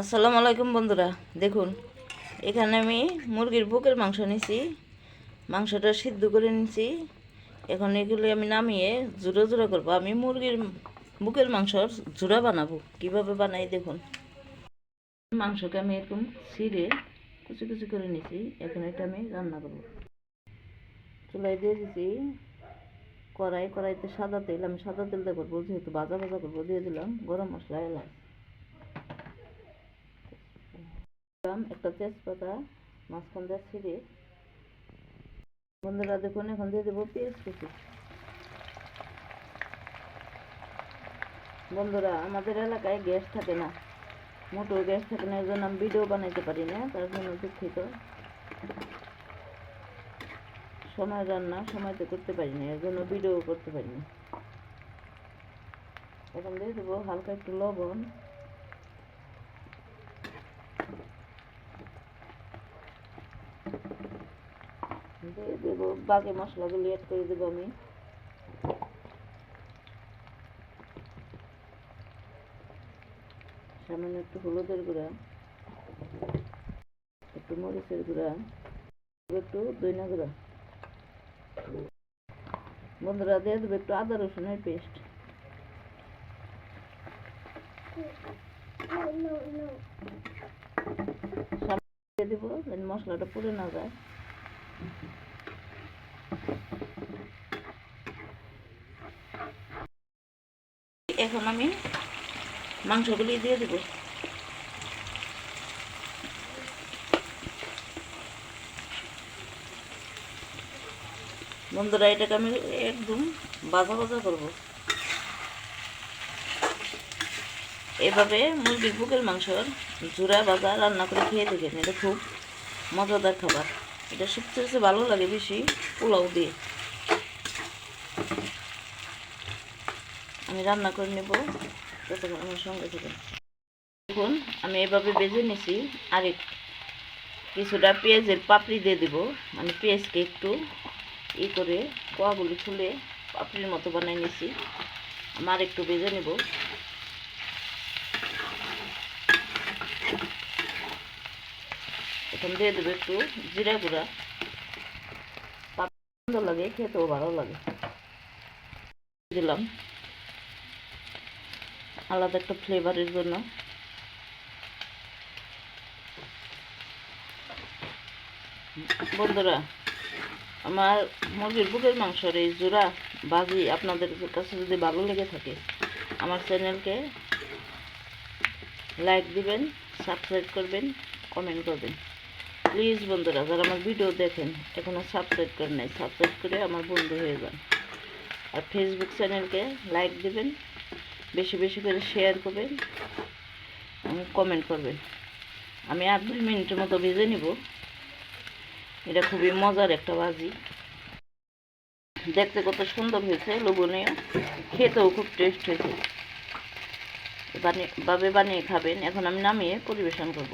আসসালামু আলাইকুম বন্ধুরা, দেখুন, এখানে আমি মুরগির বুকের মাংস নিছি, মাংসটা সিদ্ধ করে নিছি। এখন এগুলো আমি নামিয়ে জুড়ো জুড়ো করব। আমি মুরগির বুকের মাংসর জুড়া বানাবো। কীভাবে বানাই দেখুন। মাংসকে আমি এরকম ছিঁড়ে কুচি কুচি করে নিছি। এখন এটা আমি রান্না করব। চুলাই দিয়ে দিছি কড়াই। কড়াইতে সাদা তেল, আমি সাদা তেলটা করব, যেহেতু ভাজা ভাজা করব, দিয়ে দিলাম গরম মশলা, এলাচ। দিলাম একটা তেজপাতা মাঝখান দিয়ে ছিঁড়ে। বন্ধুরা দেখুন, এখন দিয়ে দেবো পেঁয়াজ কুচি। বন্ধুরা, আমাদের এলাকায় গ্যাস থাকে না। মোটো গ্যাস থাকে না এর জন্য আমি ভিডিও বানাইতে পারি না, তার জন্য দুঃখিত। সময় রান্না সময়তে করতে পারি না, এর জন্য ভিডিও করতে পারি না। এখন দিয়ে দেবো হালকা একটু লবণ। দিয়ে দেবো বাকি মশলাগুলো অ্যাড করে দেবো আমি। সামান্য একটু হলুদের গুঁড়া একটু মরিচের গুঁড়া একটু দইনা গুঁড়া। বন্ধুরা দিয়ে দেবো একটু আদা রসুনের পেস্ট দিয়ে দেবো, যেন মশলাটা পুড়ে না যায়। এখন আমি মাংসগুলি দিয়ে দেব। বন্ধুরা, এটাকে আমি একদম বাজা বাজা করব। এভাবে মুরগির বুকের মাংসর জোড়া বাজা রান্না করে খেয়ে দেখেন, এটা খুব মজাদার খাবার। এটা সবচেয়ে ভালো লাগে বেশি পোলাও দিয়ে। আমি রান্না করে নেব, ততক্ষণ আমার সঙ্গে থেকে দেখুন, আমি এভাবে বেজে নিছি আর এক- কিছুটা পেঁয়াজের পাপড়ি দিয়ে দিব। মানে পেঁয়াজকে একটু ই করে, কোয়াগুলি খুলে পাপড়ির মতো বানিয়ে নিছি। আমার একটু বেজে নেব। এখন দিয়ে দেবো একটু জিরা গুঁড়া। সুন্দর লাগে, খেতেও ভালো লাগে। দিলাম। আলাদা একটা ফ্লেভারের জন্য। বন্ধুরা, আমার মুরগির বুকের মাংসর এই জোড়া বাজি আপনাদের কাছে যদি ভালো লেগে থাকে, আমার চ্যানেলকে লাইক দিবেন সাবস্ক্রাইব করবেন কমেন্ট করবেন। প্লিজ বন্ধুরা, যারা আমার ভিডিও দেখেন এখনও সাবস্ক্রাইব করেন নাই সাবস্ক্রাইব করে আমার বন্ধু হয়ে যান। আর ফেসবুক চ্যানেলকে লাইক দেবেন, বেশি বেশি করে শেয়ার করবেন কমেন্ট করবেন। আমি আট দুই মিনিটের মতো ভেজে নিব। এটা খুবই মজার একটা বাজি দেখতে কত সুন্দর হয়েছে, লোভনীয়। খেতেও খুব টেস্ট হয়েছে। বানিয়ে ভাবে বানিয়ে খাবেন। এখন আমি নামিয়ে পরিবেশন করব।